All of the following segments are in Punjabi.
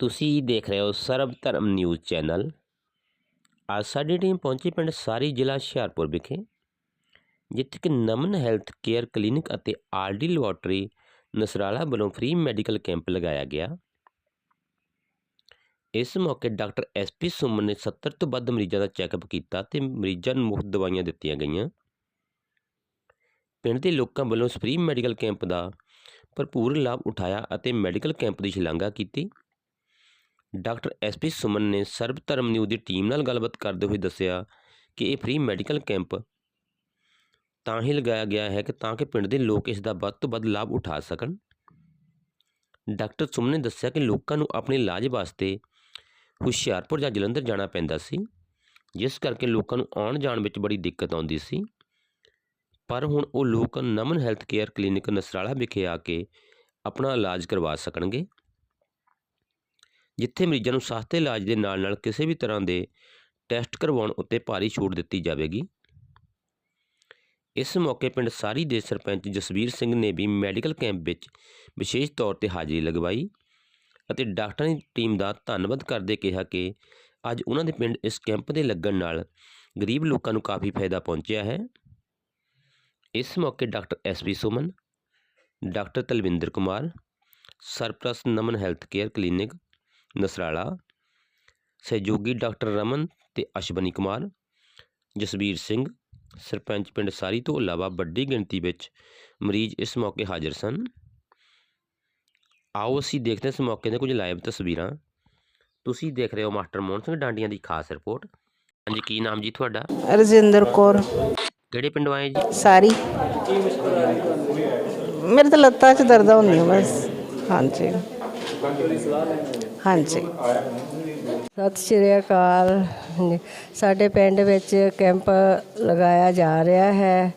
ਤੁਸੀਂ ਦੇਖ ਰਹੇ ਹੋ ਸਰਬ ਧਰਮ ਨਿਊਜ਼ ਚੈਨਲ। ਅੱਜ ਸਾਡੀ ਟੀਮ ਪਹੁੰਚੀ ਪਿੰਡ ਸਾਰੀ ਜ਼ਿਲ੍ਹਾ ਹੁਸ਼ਿਆਰਪੁਰ ਵਿਖੇ, ਜਿੱਥੇ ਕਿ ਨਮਨ ਹੈਲਥ ਕੇਅਰ ਕਲੀਨਿਕ ਅਤੇ ਆਰਡੀ ਲੈਬੋਰਟਰੀ ਨਸਰਾਲਾ ਵੱਲੋਂ ਫ੍ਰੀ ਮੈਡੀਕਲ ਕੈਂਪ ਲਗਾਇਆ ਗਿਆ। ਇਸ ਮੌਕੇ ਡਾਕਟਰ ਐਸਪੀ ਸੁਮਨ ਨੇ 70 ਤੋਂ ਵੱਧ ਮਰੀਜ਼ਾਂ ਦਾ ਚੈੱਕਅਪ ਕੀਤਾ ਤੇ ਮਰੀਜ਼ਾਂ ਨੂੰ ਮੁਫਤ ਦਵਾਈਆਂ ਦਿੱਤੀਆਂ ਗਈਆਂ। ਪਿੰਡ ਦੇ ਲੋਕਾਂ ਵੱਲੋਂ ਫ੍ਰੀ ਮੈਡੀਕਲ ਕੈਂਪ ਦਾ ਭਰਪੂਰ ਲਾਭ ਉਠਾਇਆ ਅਤੇ ਮੈਡੀਕਲ ਕੈਂਪ ਦੀ ਸ਼ਲਾਘਾ ਕੀਤੀ। ਡਾਕਟਰ ਐਸਪੀ ਸੁਮਨ ਨੇ ਸਰਬ ਧਰਮ ਨਿਊਜ਼ ਦੀ ਟੀਮ ਨਾਲ ਗੱਲਬਾਤ ਕਰਦੇ ਹੋਏ ਦੱਸਿਆ ਕਿ ਇਹ ਫ੍ਰੀ ਮੈਡੀਕਲ ਕੈਂਪ ਤਾਂ ਹੀ ਲਗਾਇਆ ਗਿਆ ਹੈ ਕਿ ਤਾਂ ਕਿ ਪਿੰਡ ਦੇ ਲੋਕ ਇਸ ਦਾ ਵੱਧ ਤੋਂ ਵੱਧ ਲਾਭ ਉਠਾ ਸਕਣ। ਡਾਕਟਰ ਸੁਮਨ ਨੇ ਦੱਸਿਆ ਕਿ ਲੋਕਾਂ ਨੂੰ ਆਪਣੇ ਇਲਾਜ ਵਾਸਤੇ ਹੁਸ਼ਿਆਰਪੁਰ ਜਾਂ ਜਲੰਧਰ ਜਾਣਾ ਪੈਂਦਾ ਸੀ, ਜਿਸ ਕਰਕੇ ਲੋਕਾਂ ਨੂੰ ਆਉਣ ਜਾਣ ਵਿੱਚ ਬੜੀ ਦਿੱਕਤ ਆਉਂਦੀ ਸੀ। ਪਰ ਹੁਣ ਉਹ ਲੋਕ Naman health care clinic Nasrala ਵਿਖੇ ਆ ਕੇ ਆਪਣਾ ਇਲਾਜ ਕਰਵਾ ਸਕਣਗੇ। ਜਿੱਥੇ ਮਰੀਜ਼ਾਂ ਨੂੰ ਸਸਤੇ ਇਲਾਜ ਦੇ ਨਾਲ-ਨਾਲ ਕਿਸੇ ਵੀ ਤਰ੍ਹਾਂ ਦੇ ਟੈਸਟ ਕਰਵਾਉਣ ਉੱਤੇ ਭਾਰੀ ਛੂਟ ਦਿੱਤੀ ਜਾਵੇਗੀ। ਇਸ ਮੌਕੇ ਪਿੰਡ ਸਾਰੀ ਦੇ ਸਰਪੰਚ ਜਸਵੀਰ ਸਿੰਘ ਨੇ ਵੀ ਮੈਡੀਕਲ ਕੈਂਪ ਵਿੱਚ ਵਿਸ਼ੇਸ਼ ਤੌਰ ਤੇ ਹਾਜ਼ਰੀ ਲਗਵਾਈ ਅਤੇ ਡਾਕਟਰਾਂ ਦੀ ਟੀਮ ਦਾ ਧੰਨਵਾਦ ਕਰਦੇ ਕਿਹਾ ਕਿ ਅੱਜ ਉਹਨਾਂ ਦੇ ਪਿੰਡ ਇਸ ਕੈਂਪ ਦੇ ਲੱਗਣ ਨਾਲ ਗਰੀਬ ਲੋਕਾਂ ਨੂੰ ਕਾਫੀ ਫਾਇਦਾ ਪਹੁੰਚਿਆ ਹੈ। ਇਸ ਮੌਕੇ doctor S V Suman, doctor Talwinder Kumar, ਸਰਪ੍ਰਸਤ Naman health care clinic Nasrala ਸਹਿਯੋਗੀ ਡਾਕਟਰ ਰਮਨ ਤੇ ਅਸ਼ਵਨੀ ਕੁਮਾਰ ਜਸਵੀਰ ਸਿੰਘ ਸਰਪੰਚ ਪਿੰਡ ਸਾਰੀ ਤੋਂ ਇਲਾਵਾ ਵੱਡੀ ਗਿਣਤੀ ਵਿੱਚ ਮਰੀਜ਼ ਇਸ ਮੌਕੇ ਹਾਜ਼ਰ ਸਨ ਆਓ ਅਸੀਂ ਦੇਖਦੇ ਹਾਂ ਇਸ ਮੌਕੇ ਦੇ ਕੁਝ ਲਾਈਵ ਤਸਵੀਰਾਂ ਤੁਸੀਂ ਦੇਖ ਰਹੇ ਹੋ ਮਾਸਟਰ ਮੋਹਨ ਸਿੰਘ ਡਾਂਡੀਆਂ ਦੀ ਖਾਸ ਰਿਪੋਰਟ ਹਾਂਜੀ ਕੀ ਨਾਮ ਜੀ ਤੁਹਾਡਾ ਰਜਿੰਦਰ ਕੌਰ ਕਿਹੜੇ ਪਿੰਡੋਂ ਆਏ ਜੀ ਸਾਰੀ ਮੇਰੇ ਤਾਂ ਲੱਤਾਂ 'ਚ ਦਰਦਾਂ ਹੁੰਦੀਆਂ ਬਸ ਹਾਂਜੀ ਹਾਂਜੀ। ਸਤਿ ਸ਼੍ਰੀ ਅਕਾਲ। ਸਾਡੇ ਪਿੰਡ ਵਿੱਚ ਕੈਂਪ ਲਗਾਇਆ ਜਾ ਰਿਹਾ ਹੈ।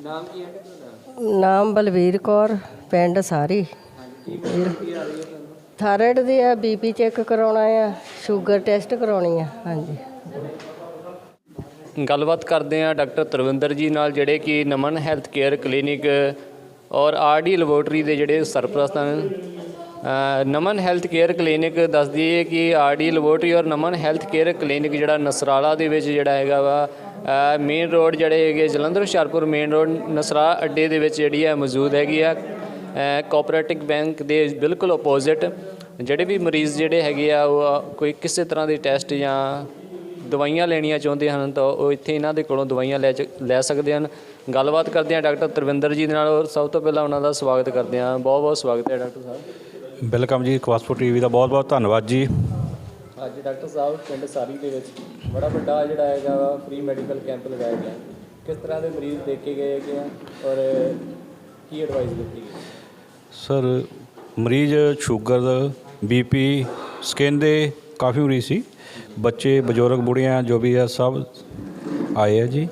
ਨਾਮ ਕੀ ਹੈ ਤੁਹਾਡਾ? ਨਾਮ ਬਲਵੀਰ ਕੌਰ ਪਿੰਡ ਸਾਰੀ। ਥਾਇਰਾਇਡ ਦੀ ਆ ਬੀਪੀ ਚੈੱਕ ਕਰਾਉਣਾ ਆ ਸ਼ੂਗਰ ਟੈਸਟ ਕਰਾਉਣੀ ਆ ਹਾਂਜੀ। ਗੱਲਬਾਤ ਕਰਦੇ ਹਾਂ ਡਾਕਟਰ ਤਰਵਿੰਦਰ ਜੀ ਨਾਲ ਜਿਹੜੇ ਕਿ ਨਮਨ ਹੈਲਥ ਕੇਅਰ ਕਲੀਨਿਕ ਔਰ ਆਰਡੀ ਲੈਬੋਰੇਟਰੀ ਦੇ ਜਿਹੜੇ ਸਰਪ੍ਰਸਤ ਹਨ। ਨਮਨ ਹੈਲਥ ਕੇਅਰ ਕਲੀਨਿਕ ਦੱਸਦੀ ਹੈ ਕਿ ਆਰਡੀ ਲੈਬੋਰਟਰੀ ਔਰ ਨਮਨ ਹੈਲਥ ਕੇਅਰ ਕਲੀਨਿਕ ਜਿਹੜਾ ਨਸਰਾਲਾ ਦੇ ਵਿੱਚ ਜਿਹੜਾ ਹੈਗਾ ਵਾ ਮੇਨ ਰੋਡ ਜਿਹੜੇ ਹੈਗੇ ਜਲੰਧਰ, ਹੁਸ਼ਿਆਰਪੁਰ ਮੇਨ ਰੋਡ ਨਸਰਾ ਅੱਡੇ ਦੇ ਵਿੱਚ ਜਿਹੜੀ ਹੈ ਮੌਜੂਦ ਹੈਗੀ ਆ। ਕੋਆਪਰੇਟਿਵ ਬੈਂਕ ਦੇ ਬਿਲਕੁਲ ਆਪੋਜ਼ਿਟ ਜਿਹੜੇ ਵੀ ਮਰੀਜ਼ ਜਿਹੜੇ ਹੈਗੇ ਆ, ਉਹ ਕੋਈ ਕਿਸੇ ਤਰ੍ਹਾਂ ਦੇ ਟੈਸਟ ਜਾਂ ਦਵਾਈਆਂ ਲੈਣੀਆਂ ਚਾਹੁੰਦੇ ਹਨ ਤਾਂ ਉਹ ਇੱਥੇ ਇਹਨਾਂ ਦੇ ਕੋਲੋਂ ਦਵਾਈਆਂ ਲੈ ਚ- ਲੈ ਸਕਦੇ ਹਨ। ਗੱਲਬਾਤ ਕਰਦੇ ਹਾਂ ਡਾਕਟਰ ਤਰਵਿੰਦਰ ਜੀ ਦੇ ਨਾਲ ਔਰ ਸਭ ਤੋਂ ਪਹਿਲਾਂ ਉਹਨਾਂ ਦਾ ਸਵਾਗਤ ਕਰਦੇ ਹਾਂ। ਬਹੁਤ ਬਹੁਤ ਸਵਾਗਤ ਹੈ ਡਾਕਟਰ ਸਾਹਿਬ। ਵੈਲਕਮ ਜੀ ਕਵਾਸਪੋ ਟੀਵੀ ਦਾ ਬਹੁਤ ਬਹੁਤ ਧੰਨਵਾਦ ਜੀ। ਅੱਜ ਡਾਕਟਰ ਸਾਹਿਬ ਪਿੰਡ ਸਾਰੀ ਦੇ ਵਿੱਚ ਬੜਾ ਵੱਡਾ ਜਿਹੜਾ ਹੈਗਾ ਫ੍ਰੀ ਮੈਡੀਕਲ ਕੈਂਪ ਲਗਾਇਆ ਗਿਆ। ਕਿਸ ਤਰ੍ਹਾਂ ਦੇ ਮਰੀਜ਼ ਦੇਖੇ ਗਏ ਹੈਗੇ ਆ ਔਰ ਕੀ ਐਡਵਾਈਸ ਦਿੱਤੀ ਗਈ? ਸਰ ਮਰੀਜ਼ ਸ਼ੂਗਰ ਬੀਪੀ ਸਕਿਨ ਦੇ ਕਾਫੀ ਮਰੀਜ਼ ਸੀ। ਬੱਚੇ ਬਜ਼ੁਰਗ ਬੁੜੀਆਂ ਜੋ ਵੀ ਹੈ ਸਭ ਆਏ ਆ ਜੀ।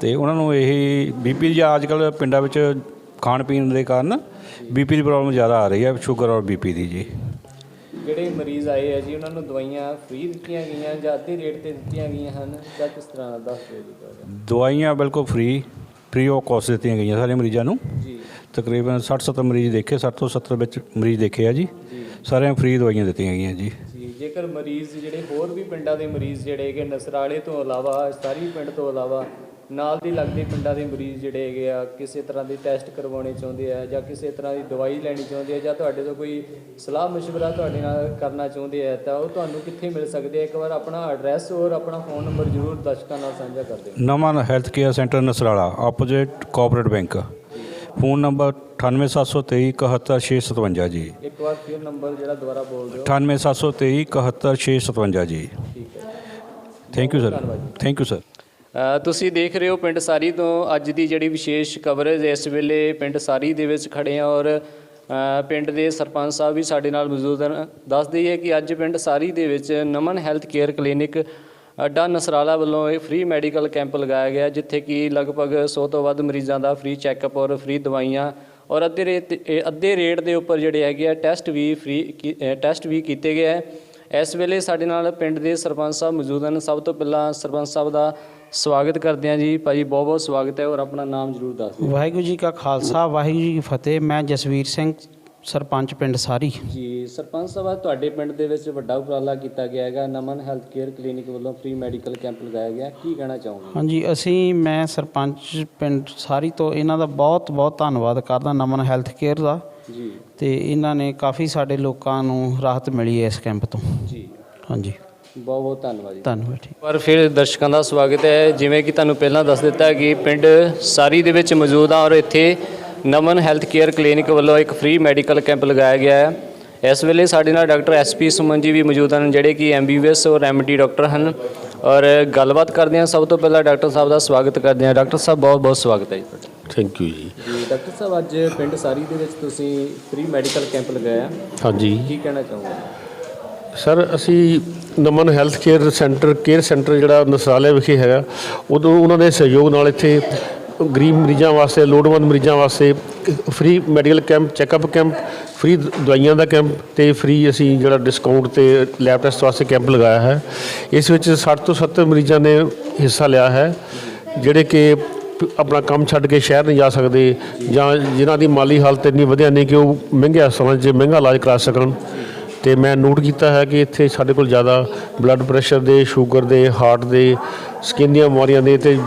ਤੇ ਉਹਨਾਂ ਨੂੰ ਇਹ ਬੀਪੀ ਜਾਂ ਅੱਜ ਕੱਲ੍ਹ ਪਿੰਡਾਂ ਵਿੱਚ ਖਾਣ ਪੀਣ ਦੇ ਕਾਰਨ ਬੀਪੀ ਦੀ ਪ੍ਰੋਬਲਮ ਜ਼ਿਆਦਾ ਆ ਰਹੀ ਹੈ ਸ਼ੂਗਰ ਔਰ ਬੀਪੀ ਦੀ ਜੀ। ਜਿਹੜੇ ਮਰੀਜ਼ ਆਏ ਆ ਜੀ ਉਹਨਾਂ ਨੂੰ ਦਵਾਈਆਂ ਫ੍ਰੀ ਦਿੱਤੀਆਂ ਗਈਆਂ ਜਾਂ ਅੱਧੇ ਰੇਟ ਤੇ ਦਿੱਤੀਆਂ ਗਈਆਂ ਹਨ ਜਾਂ ਕਿਸ ਤਰ੍ਹਾਂ ਦੱਸ ਦਿਓ ਜੀ ਦਵਾਈਆਂ ਬਿਲਕੁਲ ਫ੍ਰੀ ਫ੍ਰੀ ਆਫ ਕਾਸਟ ਦਿੱਤੀਆਂ ਗਈਆਂ ਸਾਰੇ ਮਰੀਜ਼ਾਂ ਨੂੰ। ਜੀ। ਤਕਰੀਬਨ 60 70 ਮਰੀਜ਼ ਦੇਖੇ 60 ਤੋਂ 70 ਵਿੱਚ ਮਰੀਜ਼ ਦੇਖੇ ਆ ਜੀ। ਸਾਰਿਆਂ ਫ੍ਰੀ ਦਵਾਈਆਂ ਦਿੱਤੀਆਂ ਗਈਆਂ ਜੀ। ਜੀ ਜੇਕਰ ਮਰੀਜ਼ ਜਿਹੜੇ ਹੋਰ ਵੀ ਪਿੰਡਾਂ ਦੇ ਮਰੀਜ਼ ਜਿਹੜੇ ਕਿ ਨਸਰਾਲੇ ਤੋਂ ਇਲਾਵਾ ਸਾਰੀ ਪਿੰਡ ਤੋਂ ਇਲਾਵਾ ਨਾਲ ਦੀ ਲੱਗਦੇ ਪਿੰਡਾਂ ਦੇ ਮਰੀਜ਼ ਜਿਹੜੇ ਹੈਗੇ ਆ ਕਿਸੇ ਤਰ੍ਹਾਂ ਦੇ ਟੈਸਟ ਕਰਵਾਉਣੇ ਚਾਹੁੰਦੇ ਆ ਜਾਂ ਕਿਸੇ ਤਰ੍ਹਾਂ ਦੀ ਦਵਾਈ ਲੈਣੀ ਚਾਹੁੰਦੇ ਆ ਜਾਂ ਤੁਹਾਡੇ ਤੋਂ ਕੋਈ ਸਲਾਹ ਮਸ਼ਵਰਾ ਤੁਹਾਡੇ ਨਾਲ ਕਰਨਾ ਚਾਹੁੰਦੇ ਆ ਤਾਂ ਉਹ ਤੁਹਾਨੂੰ ਕਿੱਥੇ ਮਿਲ ਸਕਦੇ ਆ? ਇੱਕ ਵਾਰ ਆਪਣਾ ਐਡਰੈਸ ਔਰ ਆਪਣਾ ਫੋਨ ਨੰਬਰ ਜ਼ਰੂਰ ਦਰਸ਼ਕਾਂ ਨਾਲ ਸਾਂਝਾ ਕਰ ਦਿਓ। Naman health care centre Nasrala opposite cooperate bank phone number 9873271657 ਜੀ। ਇੱਕ ਵਾਰ ਫਿਰ ਨੰਬਰ ਜਿਹੜਾ ਦੁਬਾਰਾ ਬੋਲ ਦਿਓ। 9873271657 ਜੀ। ਠੀਕ ਹੈ। Thank you sir thank you sir ਤੁਸੀਂ ਦੇਖ ਰਹੇ ਹੋ ਪਿੰਡ ਸਾਰੀ ਤੋਂ ਅੱਜ ਦੀ ਜਿਹੜੀ ਵਿਸ਼ੇਸ਼ ਕਵਰੇਜ ਇਸ ਵੇਲੇ ਪਿੰਡ ਸਾਰੀ ਦੇ ਵਿੱਚ ਖੜੇ ਆ ਔਰ ਪਿੰਡ ਦੇ ਸਰਪੰਚ ਸਾਹਿਬ ਵੀ ਸਾਡੇ ਨਾਲ ਮੌਜੂਦ ਹਨ। ਦੱਸ ਦਈਏ ਕਿ ਅੱਜ ਪਿੰਡ ਸਾਰੀ ਦੇ ਵਿੱਚ ਨਮਨ ਹੈਲਥ ਕੇਅਰ ਕਲੀਨਿਕ ਅੱਡਾ ਨਸਰਾਲਾ ਵੱਲੋਂ ਇਹ ਫ੍ਰੀ ਮੈਡੀਕਲ ਕੈਂਪ ਲਗਾਇਆ ਗਿਆ, ਜਿੱਥੇ ਕਿ ਲਗਭਗ 100 ਤੋਂ ਵੱਧ ਮਰੀਜ਼ਾਂ ਦਾ ਫ੍ਰੀ ਚੈੱਕਅਪ ਔਰ ਫ੍ਰੀ ਦਵਾਈਆਂ ਔਰ ਅੱਧੇ ਰੇਟ ਅੱਧੇ ਰੇਟ ਦੇ ਉੱਪਰ ਜਿਹੜੇ ਹੈਗੇ ਆ ਟੈਸਟ ਵੀ ਫ੍ਰੀ ਟੈਸਟ ਵੀ ਕੀਤੇ ਗਏ ਹੈ। ਇਸ ਵੇਲੇ ਸਾਡੇ ਨਾਲ ਪਿੰਡ ਦੇ ਸਰਪੰਚ ਸਾਹਿਬ ਮੌਜੂਦ ਹਨ। ਸਭ ਤੋਂ ਪਹਿਲਾਂ ਸਰਪੰਚ ਸਾਹਿਬ ਦਾ ਸਵਾਗਤ ਕਰਦੇ ਹਾਂ ਜੀ। ਭਾਜੀ ਬਹੁਤ ਬਹੁਤ ਸਵਾਗਤ ਹੈ ਔਰ ਆਪਣਾ ਨਾਮ ਜ਼ਰੂਰ ਦੱਸ ਦਿਓ। ਵਾਹਿਗੁਰੂ ਜੀ ਕਾ ਖਾਲਸਾ ਵਾਹਿਗੁਰੂ ਜੀ ਕੀ ਫਤਿਹ। ਮੈਂ ਜਸਵੀਰ ਸਿੰਘ ਸਰਪੰਚ ਪਿੰਡ ਸਾਰੀ। ਜੀ ਸਰਪੰਚ ਸਾਹਿਬ ਤੁਹਾਡੇ ਪਿੰਡ ਦੇ ਵਿੱਚ ਵੱਡਾ ਉਪਰਾਲਾ ਕੀਤਾ ਗਿਆ ਹੈਗਾ। ਨਮਨ ਹੈਲਥ ਕੇਅਰ ਕਲੀਨਿਕ ਵੱਲੋਂ ਫ੍ਰੀ ਮੈਡੀਕਲ ਕੈਂਪ ਲਗਾਇਆ ਗਿਆ। ਕੀ ਕਹਿਣਾ ਚਾਹੋਗੇ? ਹਾਂਜੀ ਅਸੀਂ ਮੈਂ ਸਰਪੰਚ ਪਿੰਡ ਸਾਰੀ ਤੋਂ ਇਹਨਾਂ ਦਾ ਬਹੁਤ ਬਹੁਤ ਧੰਨਵਾਦ ਕਰਦਾ ਨਮਨ ਹੈਲਥ ਕੇਅਰ ਦਾ। ਜੀ। ਤੇ ਇਹਨਾਂ ਨੇ ਕਾਫੀ ਸਾਡੇ ਲੋਕਾਂ ਨੂੰ ਰਾਹਤ ਮਿਲੀ ਹੈ ਇਸ ਕੈਂਪ ਤੋਂ। ਜੀ। ਹਾਂਜੀ। ਬਹੁਤ ਬਹੁਤ ਧੰਨਵਾਦ ਜੀ। ਧੰਨਵਾਦ ਠੀਕ ਪਰ ਫਿਰ ਦਰਸ਼ਕਾਂ ਦਾ ਸਵਾਗਤ ਹੈ। ਜਿਵੇਂ ਕਿ ਤੁਹਾਨੂੰ ਪਹਿਲਾਂ ਦੱਸ ਦਿੱਤਾ ਕਿ ਪਿੰਡ ਸਾਰੀ ਦੇ ਵਿੱਚ ਮੌਜੂਦ ਹਾਂ ਔਰ ਇੱਥੇ ਨਮਨ ਹੈਲਥ ਕੇਅਰ ਕਲੀਨਿਕ ਵੱਲੋਂ ਇੱਕ ਫ੍ਰੀ ਮੈਡੀਕਲ ਕੈਂਪ ਲਗਾਇਆ ਗਿਆ ਹੈ। ਇਸ ਵੇਲੇ ਸਾਡੇ ਨਾਲ ਡਾਕਟਰ ਐਸਪੀ ਸੁਮਨ ਜੀ ਵੀ ਮੌਜੂਦ ਹਨ ਜਿਹੜੇ ਕਿ ਐਮਬੀਬੀਐਸ ਔਰ ਐਮਡੀ ਡਾਕਟਰ ਹਨ। ਔਰ ਗੱਲਬਾਤ ਕਰਦੇ ਹਾਂ। ਸਭ ਤੋਂ ਪਹਿਲਾਂ ਡਾਕਟਰ ਸਾਹਿਬ ਦਾ ਸਵਾਗਤ ਕਰਦੇ ਹਾਂ। ਡਾਕਟਰ ਸਾਹਿਬ ਬਹੁਤ ਬਹੁਤ ਸਵਾਗਤ ਹੈ ਜੀ ਤੁਹਾਡਾ। ਥੈਂਕ ਯੂ ਜੀ। ਜੀ ਡਾਕਟਰ ਸਾਹਿਬ ਅੱਜ ਪਿੰਡ ਸਾਰੀ ਦੇ ਵਿੱਚ ਤੁਸੀਂ ਫ੍ਰੀ ਮੈਡੀਕਲ ਕੈਂਪ ਲਗਾਇਆ। ਹਾਂਜੀ। ਕੀ ਕਹਿਣਾ ਚਾਹੋਗੇ? ਸਰ ਅਸੀਂ Naman health care centre care centre ਜਿਹੜਾ ਨਸਰਾਲੇ ਵਿਖੇ ਹੈਗਾ, ਉਦੋਂ ਉਹਨਾਂ ਦੇ ਸਹਿਯੋਗ ਨਾਲ ਇੱਥੇ ਗਰੀਬ ਮਰੀਜ਼ਾਂ ਵਾਸਤੇ, ਲੋੜਵੰਦ ਮਰੀਜ਼ਾਂ ਵਾਸਤੇ free medical camp checkup camp free ਦਵਾਈਆਂ ਦਾ ਕੈਂਪ ਤੇ ਫ੍ਰੀ ਅਸੀਂ ਜਿਹੜਾ ਡਿਸਕਾਊਂਟ ਤੇ ਲੈਬ ਟੈਸਟ ਵਾਸਤੇ ਕੈਂਪ ਲਗਾਇਆ ਹੈ। ਇਸ ਵਿੱਚ 60 ਤੋਂ 70 ਮਰੀਜ਼ਾਂ ਨੇ ਹਿੱਸਾ ਲਿਆ ਹੈ, ਜਿਹੜੇ ਕਿ ਆਪਣਾ ਕੰਮ ਛੱਡ ਕੇ ਸ਼ਹਿਰ ਨਹੀਂ ਜਾ ਸਕਦੇ ਜਾਂ ਜਿਨ੍ਹਾਂ ਦੀ ਮਾਲੀ ਹਾਲਤ ਇੰਨੀ ਵਧੀਆ ਨਹੀਂ ਕਿ ਉਹ ਮਹਿੰਗੇ ਹਸਪਤਾਲਾਂ 'ਚ ਮਹਿੰਗਾ ਇਲਾਜ ਕਰਾ ਸਕਣ। ਤੇ ਮੈਂ ਨੋਟ ਕੀਤਾ ਹੈ ਕਿ ਇੱਥੇ ਸਾਡੇ ਕੋਲ ਜ਼ਿਆਦਾ ਬਲੱਡ ਪ੍ਰੈਸ਼ਰ ਦੇ ਸ਼ੂਗਰ ਦੇ ਹਾਰਟ ਦੇ ਸਕਿਨ ਦੀਆਂ ਬਿਮਾਰੀਆਂ ਦੇ ਤੇ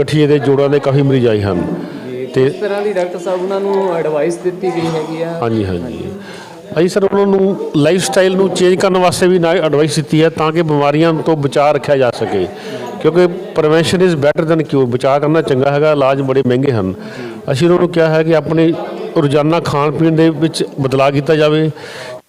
ਗਠੀਏ ਦੇ ਜੋੜਾਂ ਦੇ ਕਾਫੀ ਮਰੀਜ਼ ਆਏ ਹਨ। ਤੇ ਇਸ ਤਰ੍ਹਾਂ ਦੀ ਡਾਕਟਰ ਸਾਹਿਬ ਉਹਨਾਂ ਨੂੰ ਐਡਵਾਈਸ ਦਿੱਤੀ ਗਈ ਹੈਗੀ ਆ। ਹਾਂਜੀ ਹਾਂਜੀ। ਅਸੀਂ ਸਰ ਉਹਨਾਂ ਨੂੰ ਲਾਈਫ ਸਟਾਈਲ ਨੂੰ ਚੇਂਜ ਕਰਨ ਵਾਸਤੇ ਵੀ ਨਾ ਐਡਵਾਈਸ ਦਿੱਤੀ ਹੈ ਤਾਂ ਕਿ ਬਿਮਾਰੀਆਂ ਤੋਂ ਬਚਾਅ ਰੱਖਿਆ ਜਾ ਸਕੇ। ਕਿਉਂਕਿ prevention is better than cure ਬਚਾਅ ਕਰਨਾ ਚੰਗਾ ਹੈਗਾ ਇਲਾਜ ਬੜੇ ਮਹਿੰਗੇ ਹਨ। ਅਸੀਂ ਉਹਨਾਂ ਨੂੰ ਕਿਹਾ ਹੈ ਕਿ ਆਪਣੇ ਰੋਜ਼ਾਨਾ ਖਾਣ ਪੀਣ ਦੇ ਵਿੱਚ ਬਦਲਾਅ ਕੀਤਾ ਜਾਵੇ।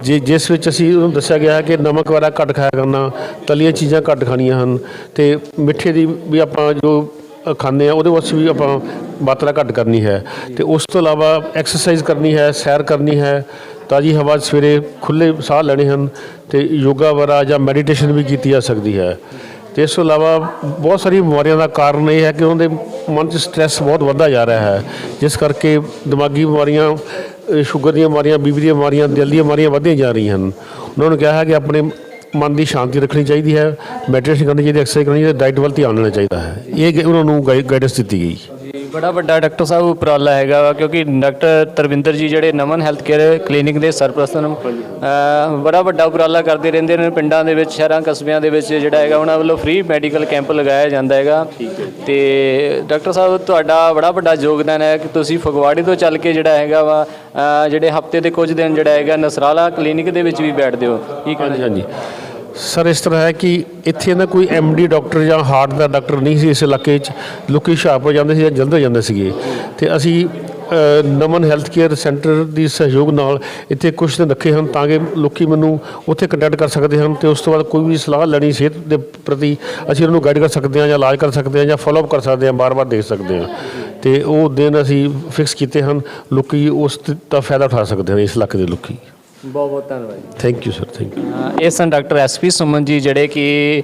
ਜੇ ਜਿਸ ਵਿੱਚ ਅਸੀਂ ਉਹਨੂੰ ਦੱਸਿਆ ਗਿਆ ਹੈ ਕਿ ਨਮਕ ਵਗੈਰਾ ਘੱਟ ਖਾਇਆ ਕਰਨਾ, ਤਲੀਆਂ ਚੀਜ਼ਾਂ ਘੱਟ ਖਾਣੀਆਂ ਹਨ ਤੇ ਮਿੱਠੇ ਦੀ ਵੀ ਆਪਾਂ ਜੋ ਖਾਂਦੇ ਆ ਉਹਦੇ ਵਾਸਤੇ ਵੀ ਆਪਾਂ ਮਾਤਰਾ ਘੱਟ ਕਰਨੀ ਹੈ। ਤੇ ਉਸ ਤੋਂ ਇਲਾਵਾ ਐਕਸਰਸਾਈਜ਼ ਕਰਨੀ ਹੈ, ਸੈਰ ਕਰਨੀ ਹੈ, ਤਾਜੀ ਹਵਾ ਸਵੇਰੇ ਖੁੱਲੇ ਸਾਹ ਲੈਣੇ ਹਨ ਤੇ ਯੋਗਾ ਵਰਾ ਜਾਂ ਮੈਡੀਟੇਸ਼ਨ ਵੀ ਕੀਤੀ ਜਾ ਸਕਦੀ ਹੈ। ਤੇ ਇਸ ਤੋਂ ਇਲਾਵਾ ਬਹੁਤ ਸਾਰੀ ਬਿਮਾਰੀਆਂ ਦਾ ਕਾਰਨ ਇਹ ਹੈ ਕਿ ਉਹਨਾਂ ਦੇ ਮਨ 'ਚ ਸਟ੍ਰੈਸ ਬਹੁਤ ਵੱਧਦਾ ਜਾ ਰਿਹਾ ਹੈ, ਜਿਸ ਕਰਕੇ ਦਿਮਾਗੀ ਬਿਮਾਰੀਆਂ ਸ਼ੂਗਰ ਦੀਆਂ ਬਿਮਾਰੀਆਂ ਬੀਪੀ ਦੀਆਂ ਬਿਮਾਰੀਆਂ, ਦਿਲ ਦੀਆਂ ਬਿਮਾਰੀਆਂ ਵੱਧਦੀਆਂ ਜਾ ਰਹੀਆਂ ਹਨ। ਉਹਨਾਂ ਨੂੰ ਕਿਹਾ ਹੈ ਕਿ ਆਪਣੇ ਮਨ ਦੀ ਸ਼ਾਂਤੀ ਰੱਖਣੀ ਚਾਹੀਦੀ ਹੈ, ਮੈਡੀਟੇਸ਼ਨ ਕਰਨੀ ਚਾਹੀਦੀ ਐਕਸਰਸਾਈਜ਼ ਕਰਨੀ ਚਾਹੀਦੀ ਡਾਈਟ ਵੱਲ ਧਿਆਨ ਦੇਣਾ ਚਾਹੀਦਾ ਹੈ। ਇਹ ਗ- ਉਹਨਾਂ ਨੂੰ ਗਾਈਡੈਂਸ ਦਿੱਤੀ ਗਈ। ਬੜਾ ਵੱਡਾ ਡਾਕਟਰ ਸਾਹਿਬ ਉਪਰਾਲਾ ਹੈਗਾ ਵਾ ਕਿਉਂਕਿ ਡਾਕਟਰ ਤਰਵਿੰਦਰ ਜੀ ਜਿਹੜੇ ਨਮਨ ਹੈਲਥ ਕੇਅਰ ਕਲੀਨਿਕ ਦੇ ਸਰਪ੍ਰਸਤ ਹਨ ਬੜਾ ਵੱਡਾ ਉਪਰਾਲਾ ਕਰਦੇ ਰਹਿੰਦੇ ਨੇ ਪਿੰਡਾਂ ਦੇ ਵਿੱਚ ਸ਼ਹਿਰਾਂ ਕਸਬਿਆਂ ਦੇ ਵਿੱਚ ਜਿਹੜਾ ਹੈਗਾ ਉਹਨਾਂ ਵੱਲੋਂ ਫ੍ਰੀ ਮੈਡੀਕਲ ਕੈਂਪ ਲਗਾਇਆ ਜਾਂਦਾ ਹੈਗਾ। ਤੇ ਡਾਕਟਰ ਸਾਹਿਬ ਤੁਹਾਡਾ ਬੜਾ ਵੱਡਾ ਯੋਗਦਾਨ ਹੈ ਕਿ ਤੁਸੀਂ ਫਗਵਾੜੇ ਤੋਂ ਚੱਲ ਕੇ ਜਿਹੜਾ ਹੈਗਾ ਵਾ ਜਿਹੜੇ ਹਫ਼ਤੇ ਦੇ ਕੁਝ ਦਿਨ ਜਿਹੜਾ ਹੈਗਾ ਨਸਰਾਲਾ ਕਲੀਨਿਕ ਦੇ ਵਿੱਚ ਵੀ ਬੈਠਦੇ ਹੋ। ਕੀ ਕਹਿਣਾ ਹਾਂਜੀ। ਸਰ, ਇਸ ਤਰ੍ਹਾਂ ਹੈ ਕਿ ਇੱਥੇ ਨਾ ਕੋਈ ਡੀ ਡਾਕਟਰ ਜਾਂ ਹਾਰਟ ਦਾ ਡਾਕਟਰ ਨਹੀਂ ਸੀ ਇਸ ਇਲਾਕੇ 'ਚ। ਲੋਕੀ ਹੁਸ਼ਿਆਰਪੁਰ ਜਾਂਦੇ ਸੀ ਜਾਂ ਜਲੰਧਰ ਜਾਂਦੇ ਸੀਗੇ। ਤੇ ਅਸੀਂ ਨਮਨ ਹੈਲਥ ਕੇਅਰ ਸੈਂਟਰ ਦੀ ਸਹਿਯੋਗ ਨਾਲ ਇੱਥੇ ਕੁਝ ਦਿਨ ਰੱਖੇ ਹਨ ਤਾਂ ਕਿ ਲੋਕੀ ਮੈਨੂੰ ਉੱਥੇ ਕੰਟੈਕਟ ਕਰ ਸਕਦੇ ਹਨ ਤੇ ਉਸ ਤੋਂ ਬਾਅਦ ਕੋਈ ਵੀ ਸਲਾਹ ਲੈਣੀ ਸਿਹਤ ਦੇ ਪ੍ਰਤੀ ਅਸੀਂ ਉਹਨਾਂ ਨੂੰ ਗਾਈਡ ਕਰ ਸਕਦੇ ਹਾਂ ਜਾਂ ਇਲਾਜ ਕਰ ਸਕਦੇ ਹਾਂ ਜਾਂ ਫਾਲੋਅਪ ਕਰ ਸਕਦੇ ਹਾਂ ਬਾਰ-ਬਾਰ ਦੇਖ ਸਕਦੇ ਹਾਂ। ਤੇ ਉਹ ਦਿਨ ਅਸੀਂ ਫਿਕਸ ਕੀਤੇ ਹਨ। ਲੋਕੀ ਉਸ ਦਾ ਫਾਇਦਾ ਉਠਾ ਸਕਦੇ ਹਨ ਇਸ ਇਲਾਕੇ ਦੇ ਲੋਕੀ। ਬਹੁਤ ਬਹੁਤ ਧੰਨਵਾਦ ਜੀ। Thank you sir thank you ਇਹ ਸਨ ਡਾਕਟਰ ਐਸਪੀ ਸੁਮਨ ਜੀ ਜਿਹੜੇ ਕਿ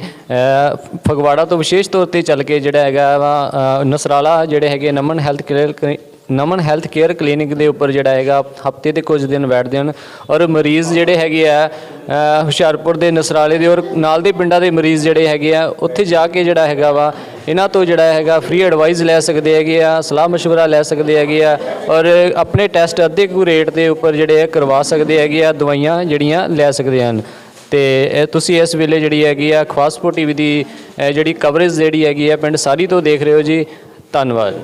ਫਗਵਾੜਾ ਤੋਂ ਵਿਸ਼ੇਸ਼ ਤੌਰ ਤੇ ਚੱਲ ਕੇ ਜਿਹੜਾ ਹੈਗਾ ਨਸਰਾਲਾ ਜਿਹੜੇ ਹੈਗੇ Naman health care ਨਮਨ ਹੈਲਥ ਕੇਅਰ ਕਲੀਨਿਕ ਦੇ ਉੱਪਰ ਜਿਹੜਾ ਹੈਗਾ ਹਫਤੇ ਦੇ ਕੁਝ ਦਿਨ ਬੈਠਦੇ ਹਨ ਔਰ ਮਰੀਜ਼ ਜਿਹੜੇ ਹੈਗੇ ਆ ਅ, ਹੁਸ਼ਿਆਰਪੁਰ ਦੇ ਨਸਰਾਲੇ ਦੇ ਔਰ ਨਾਲ ਦੇ ਪਿੰਡਾਂ ਦੇ ਮਰੀਜ਼ ਜਿਹੜੇ ਹੈਗੇ ਆ ਉੱਥੇ ਜਾ ਕੇ ਜਿਹੜਾ ਹੈਗਾ ਵਾ ਇਹਨਾਂ ਤੋਂ ਜਿਹੜਾ ਹੈਗਾ ਫ੍ਰੀ ਐਡਵਾਈਸ ਲੈ ਸਕਦੇ ਹੈਗੇ ਆ ਸਲਾਹ مشورہ ਲੈ ਸਕਦੇ ਹੈਗੇ ਆ ਔਰ ਆਪਣੇ ਟੈਸਟ ਅੱਧੇ ਕੁ ਰੇਟ ਦੇ ਉੱਪਰ ਜਿਹੜੇ ਆ ਕਰਵਾ ਸਕਦੇ ਹੈਗੇ ਆ ਦਵਾਈਆਂ ਜਿਹੜੀਆਂ ਲੈ ਸਕਦੇ ਹਨ ਤੇ ਇਹ ਤੁਸੀਂ ਇਸ ਵੇਲੇ ਜਿਹੜੀ ਹੈਗੀ ਆ ਖਵਾਸਪੋ ਟੀਵੀ ਦੀ ਅ, ਜਿਹੜੀ ਕਵਰੇਜ ਜਿਹੜੀ ਹੈਗੀ ਆ ਪਿੰਡ ਸਾਰੀ ਤੋਂ ਦੇਖ ਰਹੇ ਹੋ ਜੀ ਧੰਨਵਾਦ